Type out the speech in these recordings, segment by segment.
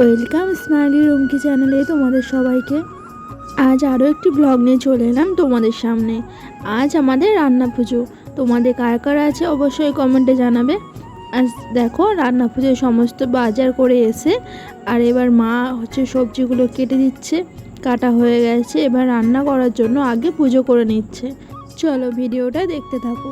Welcome smiley Rumki চ্যানেলে তোমাদের সবাইকে। আজ আরও একটি ব্লগ নিয়ে চলে এলাম তোমাদের সামনে। আজ আমাদের রান্না পুজো। তোমাদের কার কার আছে অবশ্যই কমেন্টে জানাবে। আজ দেখো রান্না পুজোর সমস্ত বাজার করে এসে, আর এবার মা হচ্ছে সবজিগুলো কেটে দিচ্ছে, কাটা হয়ে গেছে। এবার রান্না করার জন্য আগে পুজো করে নিচ্ছে। চলো ভিডিওটা দেখতে থাকো।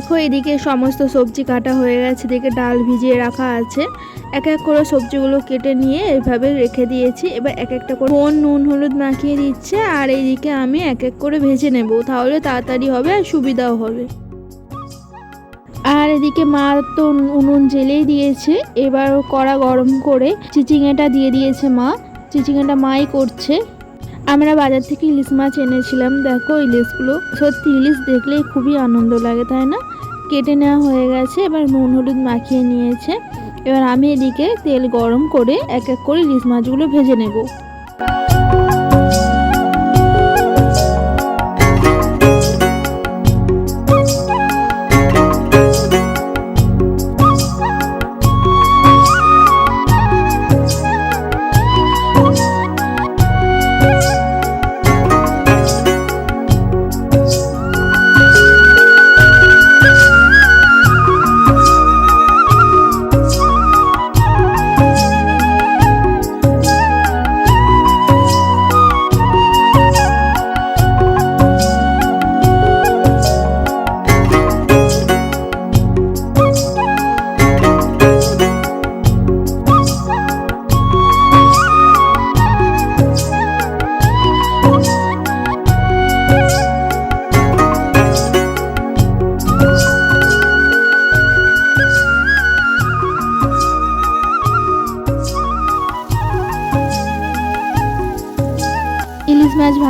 দেখো, এদিকে সমস্ত সবজি কাটা হয়ে গেছে, এদিকে ডাল ভিজিয়ে রাখা আছে। এক এক করে সবজিগুলো কেটে নিয়ে এভাবে রেখে দিয়েছি। এবার এক একটা করে বোন নুন, হলুদ মাখিয়ে দিচ্ছে, আর এইদিকে আমি এক এক করে ভেজে নেব। তাহলে তাড়াতাড়ি হবে আর সুবিধাও হবে। আর এদিকে মা তো উনুন জেলেই দিয়েছে। এবার কড়া গরম করে চিচিঙেটা দিয়ে দিয়েছে মা। চিচিঙেটা মাই করছে। আমরা বাজার থেকে ইলিশ মাছ এনেছিলাম। দেখো, ইলিশগুলো সত্যি ইলিশ দেখলেই খুবই আনন্দ লাগে, তাই না? কেটে নেওয়া হয়ে গেছে, এবার নুন হলুদ মাখিয়ে নিয়েছে। এবার আমি এদিকে তেল গরম করে এক এক করে ইলিশ মাছগুলো ভেজে নেব।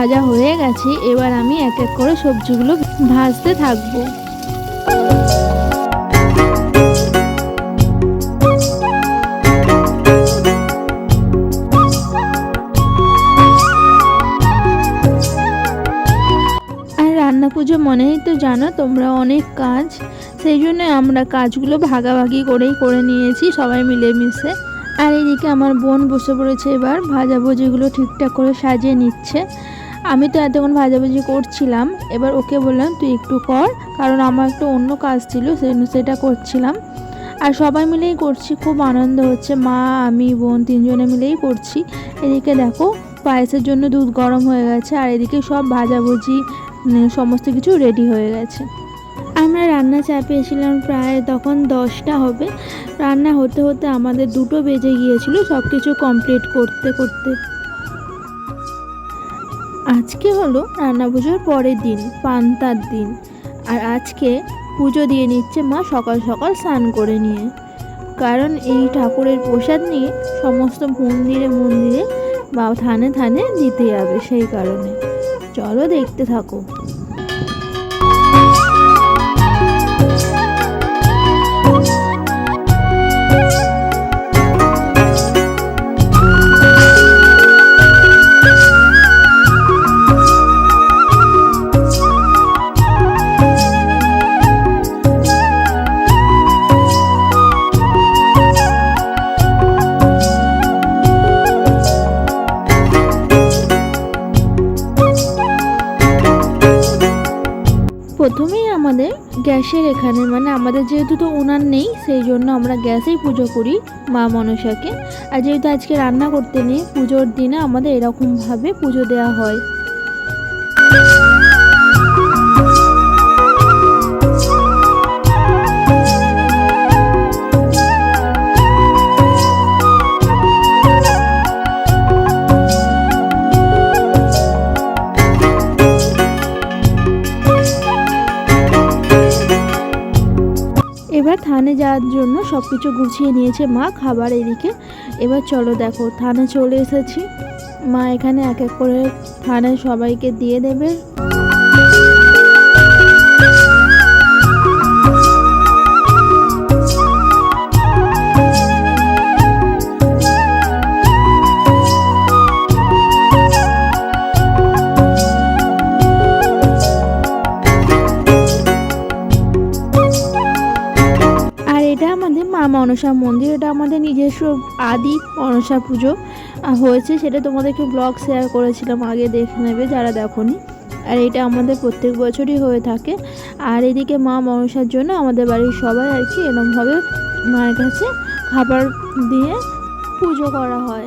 ভাজা হয়ে গেছে, এবার আমি এক এক করে সবজিগুলো ভাজতে থাকব। পুজো মনেই তো জানো, তোমরা অনেক কাজ। সেই জন্য আমরা কাজগুলো ভাগাভাগি করেই করে নিয়েছি, সবাই মিলেমিশে। আর এদিকে আমার বোন বসে পড়েছে এবার, ভাজাভুজিগুলো ঠিকঠাক করে সাজিয়ে নিচ্ছে। আমি তো এতক্ষণ ভাজাভুজি করছিলাম। এবার ওকে বললাম, তুই একটু কর, কারণ আমার একটু অন্য কাজ ছিল সেটা করছিলাম। আর সবাই মিলেই করছি, খুব আনন্দ হচ্ছে। মা, আমি, বোন তিনজনে মিলেই করছি। এদিকে দেখো, পায়েসের জন্য দুধ গরম হয়ে গেছে, আর এদিকে সব ভাজাভুজি সমস্ত কিছু রেডি হয়ে গেছে। আমরা রান্না চাপিয়েছিলাম প্রায় তখন দশটা হবে। রান্না হতে হতে আমাদের দুটো বেজে গিয়েছিল সব কিছু কমপ্লিট করতে করতে। আজকে হলো রান্না পুজোর পরের দিন, পান্তার দিন। আর আজকে পুজো দিয়ে নিচ্ছে মা সকাল সকাল স্নান করে নিয়ে। কারণ এই ঠাকুরের প্রসাদ নিয়ে সমস্ত মন্দিরে মন্দিরে বা থানে থানে দিতে যাবে সেই কারণে। চলো দেখতে থাকো। গ্যাসের এখানে মানে আমাদের যেহেতু তো উনান নেই, সেই জন্য আমরা গ্যাসেই পুজো করি মা মনসাকে। আর যেহেতু আজকে রান্না করতে নেই, পুজোর দিনে আমাদের এরকমভাবে পুজো দেওয়া হয়। জন্য সব কিছু গুছিয়ে নিয়েছে মা, খাবার এদিকে। এবার চলো দেখো থানে চলে এসেছি। মা এখানে এক এক করে থানায় সবাইকে দিয়ে দেবে। মনসা মন্দির, এটা আমাদের নিজস্ব আদি মনসা পুজো হয়েছে, সেটা তোমাদেরকে ব্লগ শেয়ার করেছিলাম, আগে দেখে নেবে যারা দেখোনি। আর এটা আমাদের প্রত্যেক বছরই হয়ে থাকে। আর এদিকে মা মনসার জন্য আমাদের বাড়ির সবাই আর কি এরমভাবে মায়ের কাছে খাবার দিয়ে পুজো করা হয়।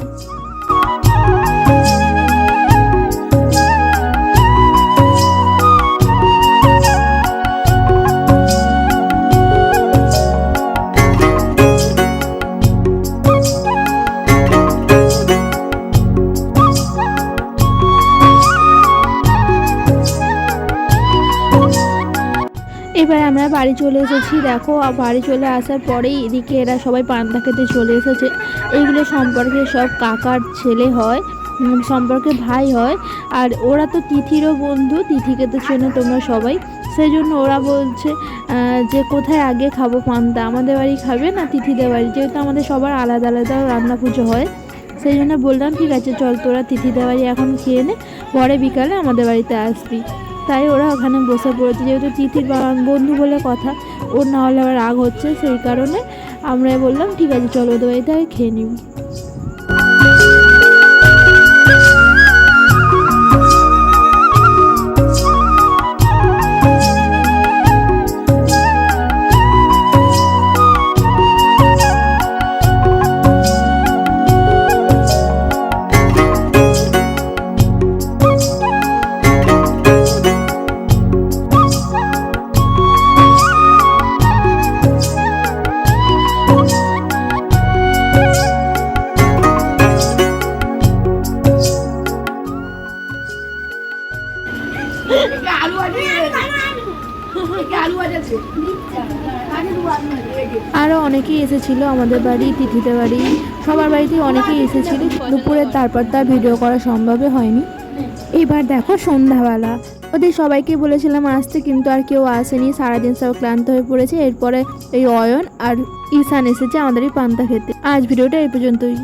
এবার আমরা বাড়ি চলে এসেছি। দেখো আর বাড়ি চলে আসার পরেই এদিকে এরা সবাই পান্তা খেতে চলে এসেছে। এইগুলো সম্পর্কে সব কাকার ছেলে হয় সম্পর্কে ভাই হয়। আর ওরা তো তিথিরও বন্ধু তিথিকে তো চেনো তোমরা সবাই। সেই জন্য ওরা বলছে যে কোথায় আগে খাব পান্তা, আমাদের বাড়ি খাবে না তিথিদের বাড়ি? যেহেতু আমাদের সবার আলাদা আলাদা রান্না পুজো হয়। সেই জন্য বললাম, ঠিক আছে, চল তোরা তিথিদের বাড়ি এখন খেয়ে নে, পরে বিকালে আমাদের বাড়িতে আসবি। তাই ওরা ওখানে বসে পড়েছে। যেহেতু চিঠির বন্ধু বলে কথা, ওর না হলে আবার রাগ হচ্ছে, সেই কারণে আমরা বললাম, ঠিক আছে, চলো ওদের তাই খেয়ে নিব। অনেকেই এসেছিল আমাদের বাড়ি, তিথিতে বাড়ি, সবার বাড়িতেই অনেকেই এসেছিল। দুপুরে তারপর তার ভিডিও করা সম্ভবই হয়নি। এবার দেখো সন্ধ্যাবেলা। ওদের সবাইকে বলেছিলাম আসতে, কিন্তু আর কেউ আসেনি। সারাদিন সব ক্লান্ত হয়ে পড়েছে। এরপরে এই অয়ন আর ঈশান এসেছে আমাদের এই পান্তা খেতে। আজ ভিডিওটা এই পর্যন্তই।